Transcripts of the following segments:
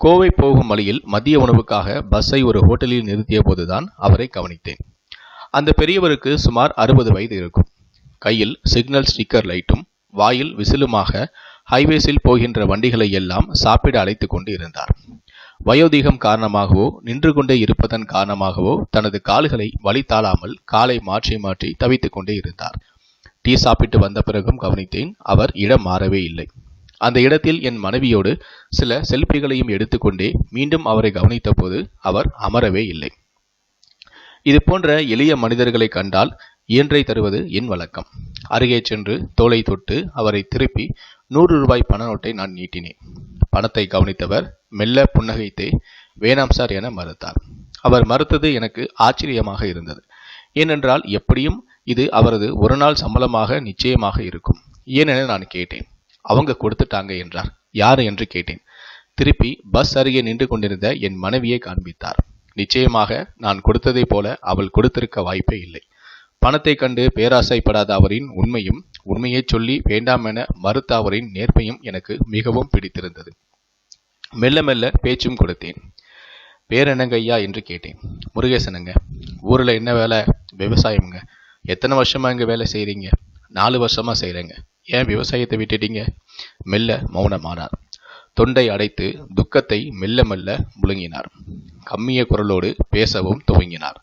கோவை போகும் வழியில் மதிய உணவுக்காக பஸ்ஸை ஒரு ஹோட்டலில் நிறுத்திய போதுதான் அவரை கவனித்தேன். அந்த பெரியவருக்கு சுமார் அறுபது வயது இருக்கும். கையில் சிக்னல் ஸ்டிக்கர் லைட்டும் வாயில் விசிலுமாக ஹைவேஸில் போகின்ற வண்டிகளை எல்லாம் சாப்பிட அழைத்து கொண்டு இருந்தார். வயோதிகம் காரணமாகவோ நின்று கொண்டே இருப்பதன் காரணமாகவோ தனது கால்களை வழி தாழாமல் காலை மாற்றி மாற்றி தவித்துக் கொண்டே இருந்தார். டீ சாப்பிட்டு வந்த பிறகும் கவனித்தேன் அவர் இடம் மாறவே இல்லை. அந்த இடத்தில் என் மனைவியோடு சில செல்ஃபிகளையும் எடுத்துக்கொண்டே மீண்டும் அவரை கவனித்த போது அவர் அமரவே இல்லை. இது போன்ற எளிய மனிதர்களை கண்டால் இயன்றை தருவது என் வழக்கம். அருகே சென்று தோலை தொட்டு அவரை திருப்பி நூறு ரூபாய் பண நோட்டை நான் நீட்டினேன். பணத்தை கவனித்தவர் மெல்ல புன்னகைத்தே வேணாம் சார் என மறுத்தார். அவர் மறுத்தது எனக்கு ஆச்சரியமாக இருந்தது. ஏனென்றால் எப்படியும் இது அவரது ஒரு நாள் சம்பளமாக நிச்சயமாக இருக்கும். ஏனென நான் கேட்டேன். அவங்க கொடுத்துட்டாங்க என்றார். யார் என்று கேட்டேன். திருப்பி பஸ் அருகே நின்று கொண்டிருந்த என் மனைவியை காண்பித்தார். நிச்சயமாக நான் கொடுத்ததைப் போல அவள் கொடுத்திருக்க வாய்ப்பே இல்லை. பணத்தை கண்டு பேராசைப்படாத அவரின் உண்மையும் உண்மையை சொல்லி வேண்டாம் என மறுத்த அவரின் நேர்மையும் எனக்கு மிகவும் பிடித்திருந்தது. மெல்ல மெல்ல பேச்சும் கொடுத்தேன். பேர் ஐயா என்று கேட்டேன். முருகேசனுங்க ஊரில் என்ன வேலை? விவசாயம்ங்க. எத்தனை வருஷமா இங்கே வேலை செய்கிறீங்க நாலு வருஷமா செய்கிறேங்க ஏன் விவசாயத்தை விட்டுட்டீங்க? மெல்ல மௌனமானார். தொண்டை அடைத்து துக்கத்தை மெல்ல மெல்ல முழுங்கினார். கம்மிய குரலோடு பேசவும் துவங்கினார்.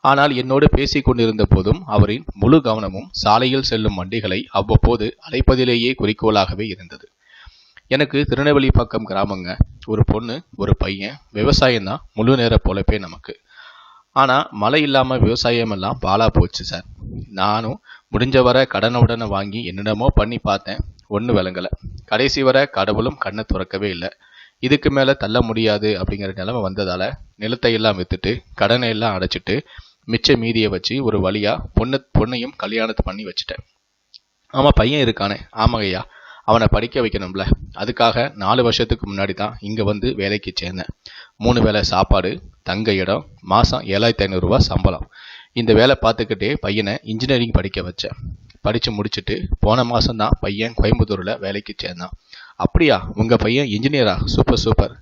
ஆனால் என்னோடு பேசிக் கொண்டிருந்த போதும் அவரின் முழு கவனமும் சாலையில் செல்லும் வண்டிகளை அவ்வப்போது அழைப்பதிலேயே குறிக்கோளாகவே இருந்தது. எனக்கு திருநெல்வேலி பக்கம் கிராமங்க. ஒரு பொண்ணு ஒரு பையன் விவசாயம் தான் முழு நேர போலப்பே நமக்கு. ஆனால் மழை இல்லாமல் விவசாயம் எல்லாம் பாலா போச்சு சார் நானும் முடிஞ்ச வர கடனை உடனே வாங்கி என்னென்னமோ பண்ணி பார்த்தேன். ஒன்றும் விளங்கலை. கடைசி வர கடவுளும் கண்ணை துறக்கவே இல்லை. இதுக்கு மேலே தள்ள முடியாது அப்படிங்கிற நிலைமை வந்ததால் நிலத்தை எல்லாம் விற்றுட்டு கடனை எல்லாம் அடைச்சிட்டு மிச்ச மீதியை வச்சு ஒரு வழியாக பொண்ணு பொண்ணையும் கல்யாணத்தை பண்ணி வச்சுட்டேன். ஆமாம் பையன் இருக்கானே. ஆமாங்கய்யா. அவனை படிக்க வைக்கணும்ல. அதுக்காக நாலு வருஷத்துக்கு முன்னாடி தான் இங்கே வந்து வேலைக்கு சேர்ந்தேன். மூணு வேளை சாப்பாடு தங்க இடம் மாதம் ஏழாயிரத்தி ஐநூறுரூவா சம்பளம். இந்த வேலை பார்த்துக்கிட்டே பையனை இன்ஜினியரிங் படிக்க வச்சேன். படித்து முடிச்சுட்டு போன மாதம் தான் பையன் கோயம்புத்தூரில் வேலைக்கு சேர்ந்தான். அப்படியா உங்கள் பையன் இன்ஜினியரா சூப்பர் சூப்பர்.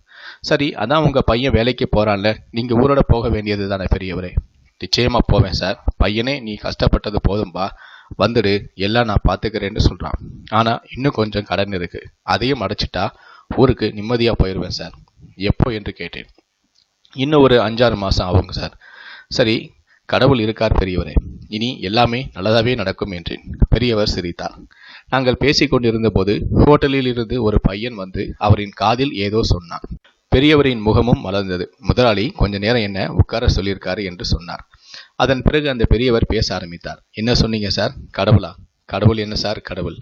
சரி அதான் உங்கள் பையன் வேலைக்கு போகிறான்ல நீங்கள் ஊரோட போக வேண்டியது தானே பெரியவரே? நிச்சயமாக போவேன் சார். பையனே நீ கஷ்டப்பட்டது போதும்பா. வந்துடு எல்லாம் நான் பார்த்துக்கிறேன்னு சொல்கிறான் ஆனால் இன்னும் கொஞ்சம் கடன் இருக்கு. அதையும் அடைச்சிட்டா ஊருக்கு நிம்மதியாக போயிடுவேன் சார். எப்போ என்று கேட்டேன். இன்னும் ஒரு அஞ்சாறு மாதம் ஆகுங்க சார். சரி கடவுள் இருக்கார் பெரியவரே. இனி எல்லாமே நல்லதாகவே நடக்கும் என்றேன். பெரியவர் சிரித்தார். நாங்கள் பேசிக்கொண்டிருந்த போது ஹோட்டலில் இருந்து ஒரு பையன் வந்து அவரின் காதில் ஏதோ சொன்னான். பெரியவரின் முகமும் மலர்ந்தது. முதலாளி கொஞ்ச நேரம் என்ன உட்கார சொல்லியிருக்காரு என்று சொன்னார். அதன் பிறகு அந்த பெரியவர் பேச ஆரம்பித்தார். என்ன சொன்னீங்க சார்? கடவுளா? கடவுள் என்ன சார்? கடவுள்.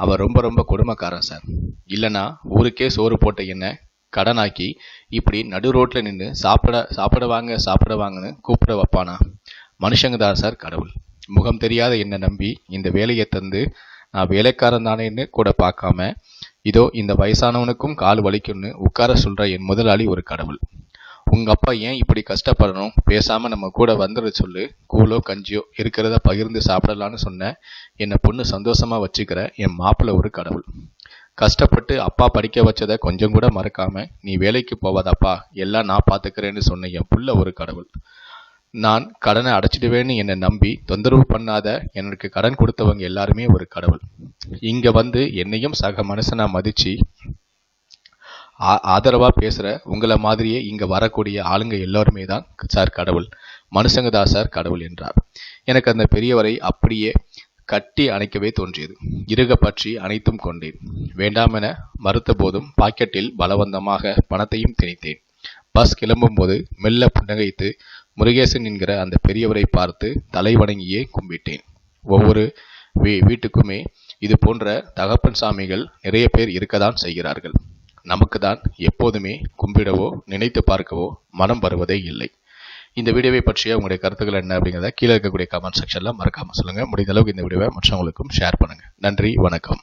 அவர் ரொம்ப ரொம்ப கொடுமைக்காரன் சார். இல்லைனா ஊருக்கே சோறு போட்ட என்ன கடனாக்கி இப்படி நடு ரோட்டில் நின்று சாப்பிட சாப்பிட வாங்க சாப்பிட வாங்கன்னு கூப்பிட வைப்பானா? மனுஷங்க தான் சார் கடவுள். முகம் தெரியாத என்னை நம்பி இந்த வேலையை தந்து நான் வேலைக்காரன் தானேன்னு கூட பார்க்காம இதோ இந்த வயசானவனுக்கும் கால் வலிக்கும்னு உட்கார சொல்கிற என் முதலாளி ஒரு கடவுள். உங்கள் அப்பா ஏன் இப்படி கஷ்டப்படணும்? பேசாமல் நம்ம கூட வந்துட சொல்லு. கூலோ கஞ்சியோ இருக்கிறத பகிர்ந்து சாப்பிடலான்னு சொன்ன என்னை பொண்ணு சந்தோஷமாக வச்சுக்கிற என் மாப்பிள்ள ஒரு கடவுள். கஷ்டப்பட்டு அப்பா படிக்க வச்சதை கொஞ்சம் கூட மறக்காம நீ வேலைக்கு போவாதப்பா. எல்லாம் நான் பார்த்துக்கிறேன்னு சொன்ன என் புள்ள ஒரு கடவுள். நான் கடனை அடைச்சிடுவேன்னு என்னை நம்பி தொந்தரவு பண்ணாத எனக்கு கடன் கொடுத்தவங்க எல்லாருமே ஒரு கடவுள். இங்கே வந்து என்னையும் சக மனுஷனாக மதித்து ஆதரவாக பேசுகிற உங்களை மாதிரியே இங்கே வரக்கூடிய ஆளுங்க எல்லோருமே தான் சார் கடவுள். மனுஷங்க தான் சார் கடவுள் என்றார். எனக்கு அந்த பெரியவரை அப்படியே கட்டி அணைக்கவே தோன்றியது. இருக பற்றி அனைத்தும் கொண்டேன். வேண்டாமென மறுத்த போதும் பாக்கெட்டில் பலவந்தமாக பணத்தையும் திணித்தேன். பஸ் கிளம்பும் போது மெல்ல புன்னகைத்து முருகேசன் என்கிற அந்த பெரியவரை பார்த்து தலை வணங்கியே கும்பிட்டேன். ஒவ்வொரு வீ வீட்டுக்குமே இது போன்ற தகப்பன் சாமிகள் நிறைய பேர் இருக்கதான் செய்கிறார்கள். நமக்கு தான் எப்போதுமே கும்பிடவோ நினைத்து பார்க்கவோ மனம் வருவதே இல்லை. இந்த வீடியோவை பற்றிய உங்களுடைய கருத்துக்கள் என்ன அப்படிங்கிறத கீழே இருக்கக்கூடிய கமெண்ட் செக்ஷனில் மறக்காமல் சொல்லுங்கள் முடிந்த அளவுக்கு இந்த வீடியோவை மற்றவங்களுக்கும் ஷேர் பண்ணுங்கள் நன்றி வணக்கம்.